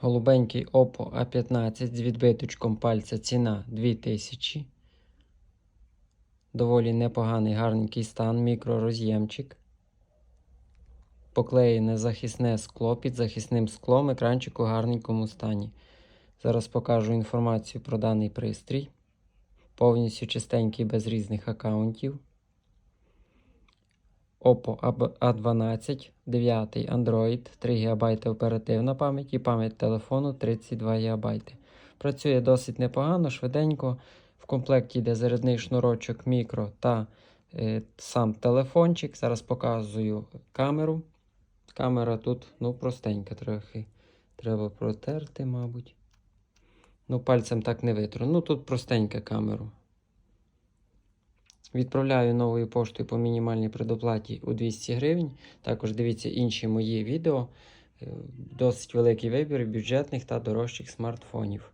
Голубенький Oppo A15 з відбиточком пальця ціна 2000. Доволі непоганий гарненький стан, мікророз'ємчик. Поклеєне захисне скло під захисним склом, екранчик у гарненькому стані. Зараз покажу інформацію про даний пристрій. Повністю чистенький без різних аккаунтів. Oppo A12, 9 Android, 3 ГБ оперативна пам'ять і пам'ять телефону 32 ГБ. Працює досить непогано, швиденько. В комплекті йде зарядний шнурочок мікро та е, сам телефончик. Зараз показую камеру. Камера тут ну, простенька трохи. Треба протерти, мабуть. Ну, пальцем так не витру. Ну, тут простенька камера. Відправляю новою поштою по мінімальній предоплаті у 200 гривень. Також дивіться інші мої відео. Е, Досить великий вибір бюджетних та дорожчих смартфонів.